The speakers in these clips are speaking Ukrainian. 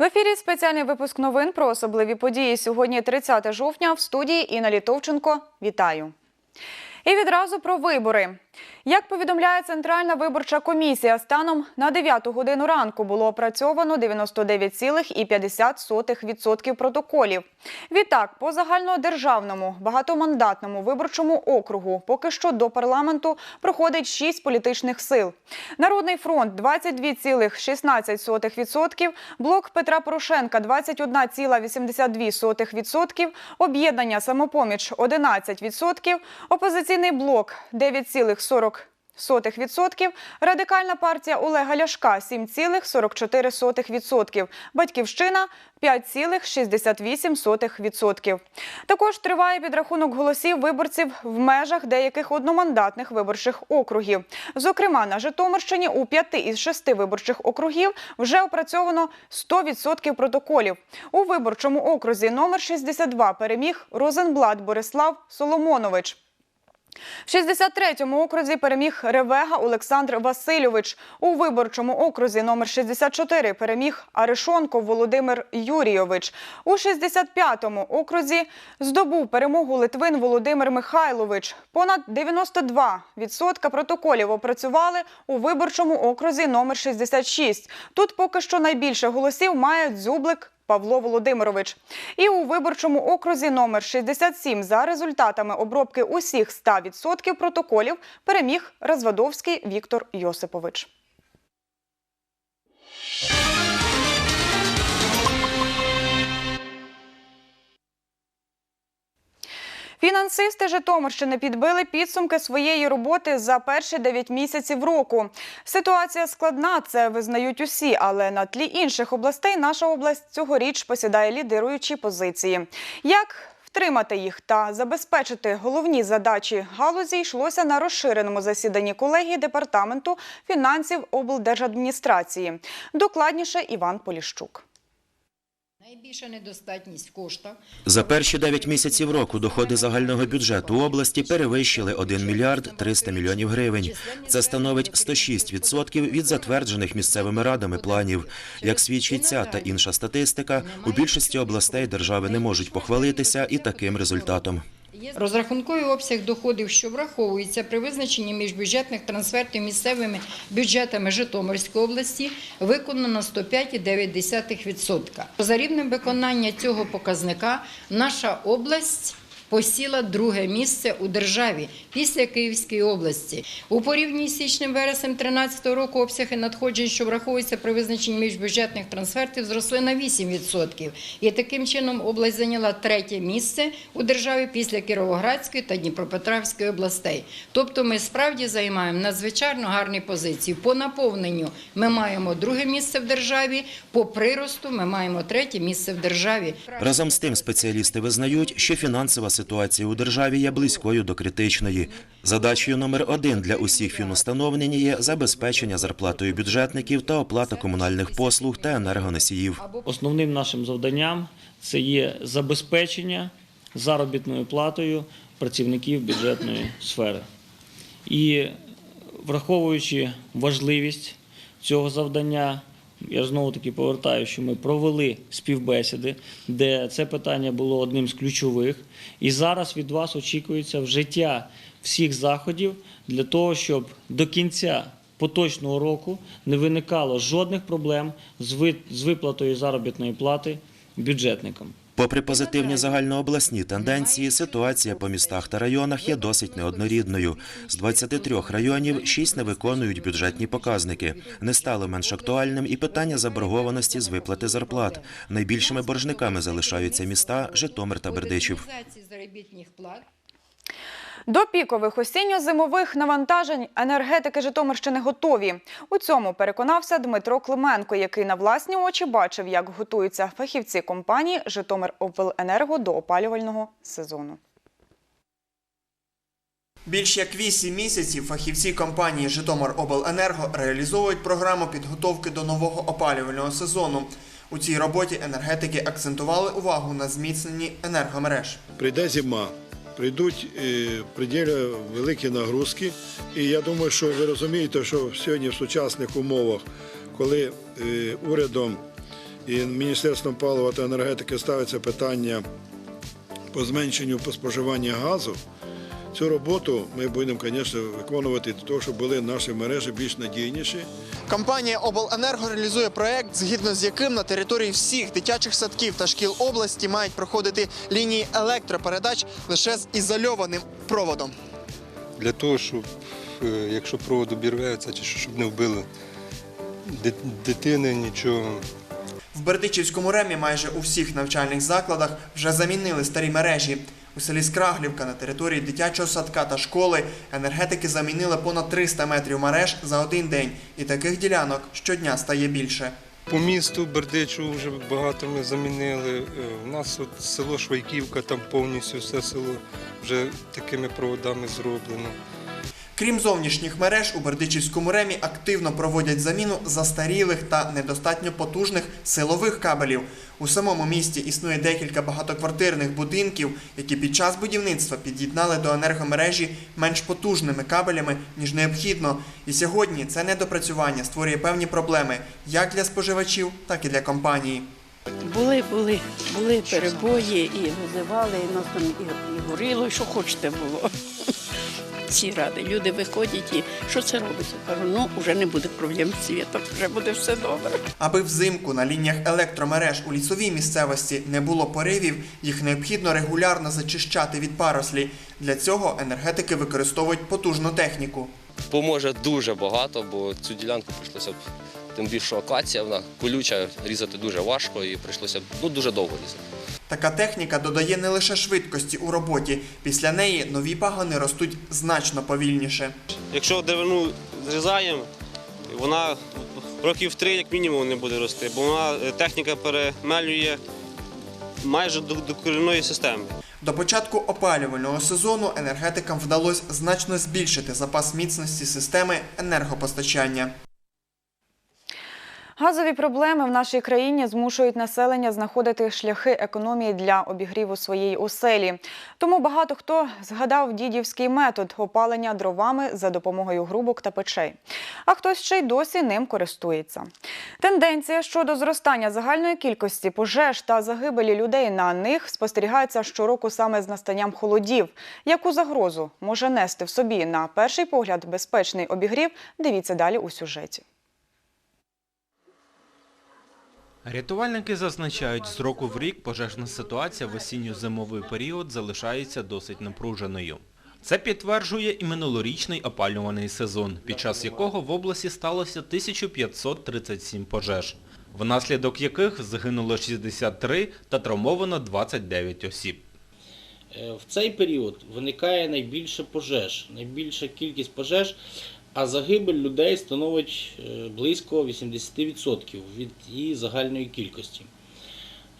В ефірі спеціальний випуск новин про особливі події. Сьогодні 30 жовтня в студії Інна Літовченко. Вітаю. І відразу про вибори. Як повідомляє Центральна виборча комісія, станом на 9 годину ранку було опрацьовано 99,50% протоколів. Відтак, по загальнодержавному багатомандатному виборчому округу поки що до парламенту проходить 6 політичних сил. Народний фронт 22,16%, блок Петра Порошенка 21,82%, об'єднання самопоміч 11%, опозиційний блок 9,40%. Відсотків, радикальна партія Олега Ляшка 7,44%, батьківщина 5,68%. Також триває підрахунок голосів виборців в межах деяких одномандатних виборчих округів. Зокрема, на Житомирщині у п'яти із шести виборчих округів вже опрацьовано 100% протоколів. У виборчому окрузі номер 62 переміг Розенблат Борислав Соломонович. В 63-му окрузі переміг Ревега Олександр Васильович. У виборчому окрузі номер 64 переміг Аришонко Володимир Юрійович. У 65-му окрузі здобув перемогу Литвин Володимир Михайлович. Понад 92% протоколів опрацювали у виборчому окрузі номер 66. Тут поки що найбільше голосів має Дзюблик Павло Володимирович. І у виборчому окрузі номер 67 за результатами обробки усіх 100% протоколів переміг Розвадовський Віктор Йосипович. Фінансисти Житомирщини підбили підсумки своєї роботи за перші 9 місяців року. Ситуація складна, це визнають усі, але на тлі інших областей наша область цьогоріч посідає лідируючі позиції. Як Втримати їх та забезпечити головні задачі галузі йшлося на розширеному засіданні колегії департаменту фінансів облдержадміністрації. Докладніше Іван Поліщук. Найбільша недостатність кошта За перші 9 місяців року доходи загального бюджету області перевищили 1 мільярд 300 мільйонів гривень. Це становить 106% від затверджених місцевими радами планів. Як свідчить ця та інша статистика, у більшості областей держави не можуть похвалитися і таким результатом. Розрахунковий обсяг доходів, що враховується при визначенні міжбюджетних трансфертів місцевими бюджетами Житомирської області, виконано на 105,9%. За рівнем виконання цього показника наша область посіла друге місце у державі після Київської області. У порівнянні з січнем вереснем 2013 року обсяги надходжень, що враховуються при визначенні міжбюджетних трансфертів, зросли на 8%. І таким чином область зайняла третє місце у державі після Кіровоградської та Дніпропетровської областей. Тобто ми справді займаємо надзвичайно гарні позиції. По наповненню ми маємо друге місце в державі, по приросту ми маємо третє місце в державі. Разом з тим, спеціалісти визнають, що фінансова ситуація у державі є близькою до критичної. Задачею номер один для усіх фінустанов нині є забезпечення зарплатою бюджетників та оплата комунальних послуг та енергоносіїв. Основним нашим завданням це є забезпечення заробітною платою працівників бюджетної сфери. І враховуючи важливість цього завдання, я знову таки повертаю, що ми провели співбесіди, де це питання було одним з ключових. І зараз від вас очікується вжиття всіх заходів для того, щоб до кінця поточного року не виникало жодних проблем з виплатою заробітної плати бюджетникам. Попри позитивні загальнообласні тенденції, ситуація по містах та районах є досить неоднорідною. З 23 районів 6 не виконують бюджетні показники. Не стало менш актуальним і питання заборгованості з виплати зарплат. Найбільшими боржниками залишаються міста Житомир та Бердичів. До пікових осінньо-зимових навантажень енергетики Житомирщини готові. У цьому переконався Дмитро Клименко, який на власні очі бачив, як готуються фахівці компанії Житомиробленерго до опалювального сезону. Більш як 8 місяців фахівці компанії Житомиробленерго реалізовують програму підготовки до нового опалювального сезону. У цій роботі енергетики акцентували увагу на зміцненні енергомереж. прийде зима, прийдуть приділя великі нагрузки. І я думаю, що ви розумієте, що сьогодні в сучасних умовах, коли е, урядом і Міністерством палива та енергетики ставиться питання по зменшенню споживання газу. Цю роботу ми будемо, звісно, виконувати для того, щоб були наші мережі більш надійніші. Компанія Обленерго реалізує проект, згідно з яким на території всіх дитячих садків та шкіл області мають проходити лінії електропередач лише з ізольованим проводом. для того, щоб е, якщо провод обірветься, чи щоб не вбили дитини, нічого. В Бердичівському ремі майже у всіх навчальних закладах вже замінили старі мережі. У селі Скраглівка на території дитячого садка та школи енергетики замінили понад 300 метрів мереж за один день, і таких ділянок щодня стає більше. По місту Бердичу вже багато ми замінили. Е, У нас от село Швайківка, там повністю все село вже такими проводами зроблено. Крім зовнішніх мереж, у Бердичівському ремі активно проводять заміну застарілих та недостатньо потужних силових кабелів. У самому місті існує декілька багатоквартирних будинків, які під час будівництва під'єднали до енергомережі менш потужними кабелями, ніж необхідно. І сьогодні це недопрацювання створює певні проблеми як для споживачів, так і для компанії. Були, були, були перебої і визивали, і і, і горіло, що хочете було. Ці ради. Люди виходять і що це робиться? Кажу, ну вже не буде проблем з світом, вже буде все добре. Аби взимку на лініях електромереж у лісовій місцевості не було поривів, їх необхідно регулярно зачищати від парослі. Для цього енергетики використовують потужну техніку. Поможе дуже багато, бо цю ділянку прийшлося б тим більше акація, вона колюча, різати дуже важко і прийшлося б ну, дуже довго різати. Така техніка додає не лише швидкості у роботі. Після неї нові пагони ростуть значно повільніше. Якщо деревину зрізаємо, вона років три як мінімум не буде рости, бо вона е, техніка перемелює майже до, до корінної системи. До початку опалювального сезону енергетикам вдалося значно збільшити запас міцності системи енергопостачання. Газові проблеми в нашій країні змушують населення знаходити шляхи економії для обігріву своєї оселі. Тому багато хто згадав дідівський метод опалення дровами за допомогою грубок та печей. А хтось ще й досі ним користується. Тенденція щодо зростання загальної кількості пожеж та загибелі людей на них спостерігається щороку саме з настанням холодів. Яку загрозу може нести в собі на перший погляд безпечний обігрів? Дивіться далі у сюжеті. Рятувальники зазначають, з року в рік пожежна ситуація в осінньо-зимовий період залишається досить напруженою. Це підтверджує і минулорічний опалюваний сезон, під час якого в області сталося 1537 пожеж, внаслідок яких загинуло 63 та травмовано 29 осіб. Е, В цей період виникає найбільше пожеж, найбільша кількість пожеж, а загибель людей становить е, близько 80% від її загальної кількості.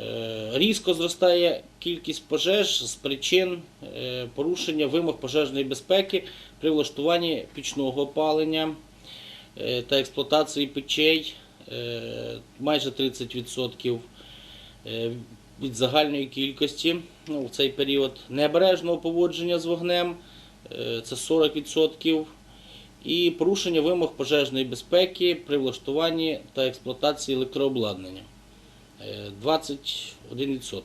Е, Різко зростає кількість пожеж з причин е, порушення вимог пожежної безпеки при влаштуванні пічного опалення та експлуатації печей майже 30% е, від загальної кількості ну, в цей період необережного поводження з вогнем це 40%, і порушення вимог пожежної безпеки при влаштуванні та експлуатації електрообладнання е, 21%.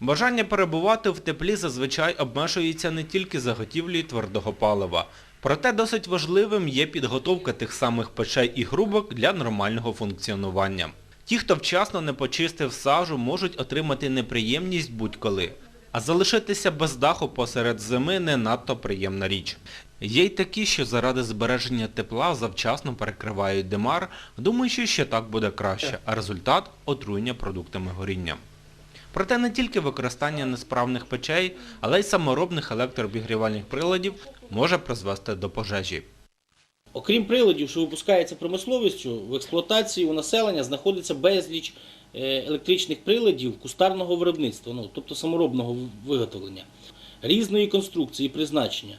Бажання перебувати в теплі зазвичай обмежується не тільки заготівлею твердого палива. Проте досить важливим є підготовка тих самих печей і грубок для нормального функціонування. Ті, хто вчасно не почистив сажу, можуть отримати неприємність будь-коли. А залишитися без даху посеред зими не надто приємна річ. Є й такі, що заради збереження тепла завчасно перекривають димар, думаючи, що так буде краще, а результат – отруєння продуктами горіння. Проте не тільки використання несправних печей, але й саморобних електрообігрівальних приладів може призвести до пожежі. Окрім приладів, що випускаються промисловістю, в експлуатації у населення знаходиться безліч електричних приладів кустарного виробництва, ну, тобто саморобного виготовлення, різної конструкції призначення.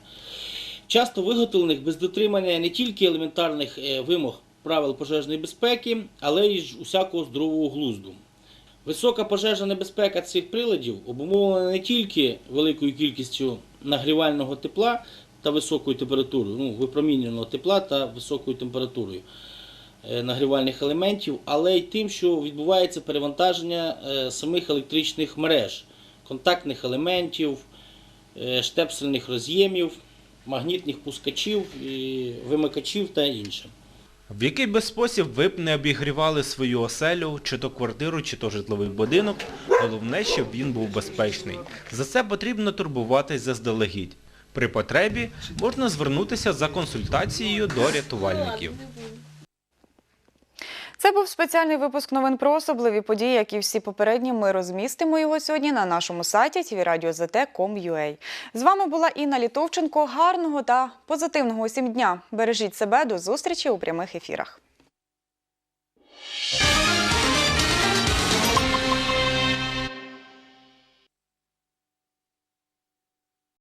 Часто виготовлених без дотримання не тільки елементарних е, вимог правил пожежної безпеки, але й усякого здорового глузду. Висока пожежна небезпека цих приладів обумовлена не тільки великою кількістю нагрівального тепла та високою температурою, ну, випромінюваного тепла та високою температурою, е, нагрівальних елементів, але й тим, що відбувається перевантаження е, самих електричних мереж, контактних елементів, е, штепсельних роз'ємів, магнітних пускачів, вимикачів та інше. В який би спосіб ви б не обігрівали свою оселю, чи то квартиру, чи то житловий будинок, головне, щоб він був безпечний. За це потрібно турбуватись заздалегідь. При потребі можна звернутися за консультацією до рятувальників. Це був спеціальний випуск новин про особливі події, як і всі попередні. Ми розмістимо його сьогодні на нашому сайті tvradio.zt.com.ua. З вами була Інна Літовченко. Гарного та позитивного усім дня. Бережіть себе до зустрічі у прямих ефірах.